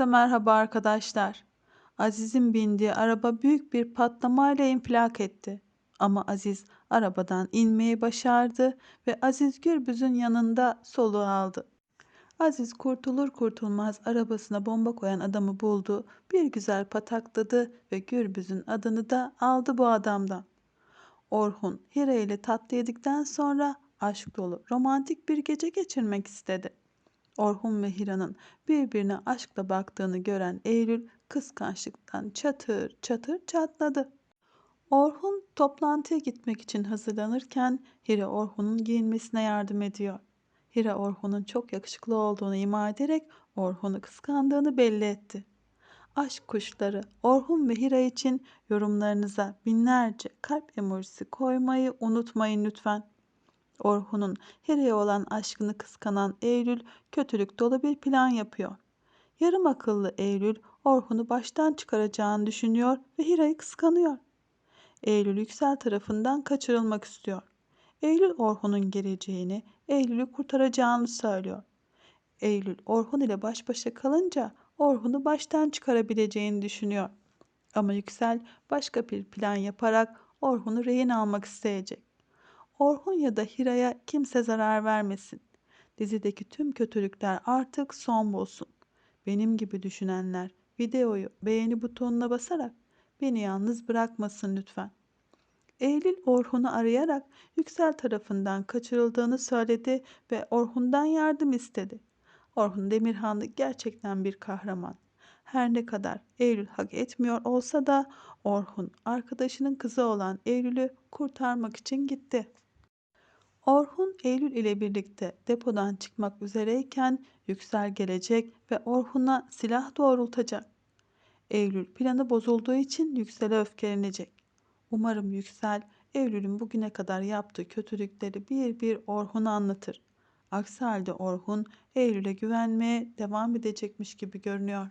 Herkese merhaba arkadaşlar. Aziz'in bindiği araba büyük bir patlamayla infilak etti. Ama Aziz arabadan inmeyi başardı ve Aziz Gürbüz'ün yanında soluğu aldı. Aziz kurtulur kurtulmaz arabasına bomba koyan adamı buldu, bir güzel patakladı ve Gürbüz'ün adını da aldı bu adamdan. Orhun Hira ile tatlı yedikten sonra aşk dolu romantik bir gece geçirmek istedi. Orhun ve Hira'nın birbirine aşkla baktığını gören Eylül kıskançlıktan çatır çatır çatladı. Orhun toplantıya gitmek için hazırlanırken Hira Orhun'un giyinmesine yardım ediyor. Hira Orhun'un çok yakışıklı olduğunu ima ederek Orhun'u kıskandığını belli etti. Aşk kuşları Orhun ve Hira için yorumlarınıza binlerce kalp emojisi koymayı unutmayın lütfen. Orhun'un Hira'ya olan aşkını kıskanan Eylül kötülük dolu bir plan yapıyor. Yarım akıllı Eylül Orhun'u baştan çıkaracağını düşünüyor ve Hira'yı kıskanıyor. Eylül Yüksel tarafından kaçırılmak istiyor. Eylül Orhun'un geleceğini, Eylül'ü kurtaracağını söylüyor. Eylül Orhun ile baş başa kalınca Orhun'u baştan çıkarabileceğini düşünüyor. Ama Yüksel başka bir plan yaparak Orhun'u rehin almak isteyecek. Orhun ya da Hira'ya kimse zarar vermesin. Dizideki tüm kötülükler artık son bulsun. Benim gibi düşünenler videoyu beğeni butonuna basarak beni yalnız bırakmasın lütfen. Eylül Orhun'u arayarak Yüksel tarafından kaçırıldığını söyledi ve Orhun'dan yardım istedi. Orhun Demirhanlı gerçekten bir kahraman. Her ne kadar Eylül hak etmiyor olsa da Orhun arkadaşının kızı olan Eylül'ü kurtarmak için gitti. Orhun Eylül ile birlikte depodan çıkmak üzereyken Yüksel gelecek ve Orhun'a silah doğrultacak. Eylül planı bozulduğu için Yüksel'e öfkelenecek. Umarım Yüksel Eylül'ün bugüne kadar yaptığı kötülükleri bir bir Orhun'a anlatır. Aksi halde Orhun Eylül'e güvenmeye devam edecekmiş gibi görünüyor.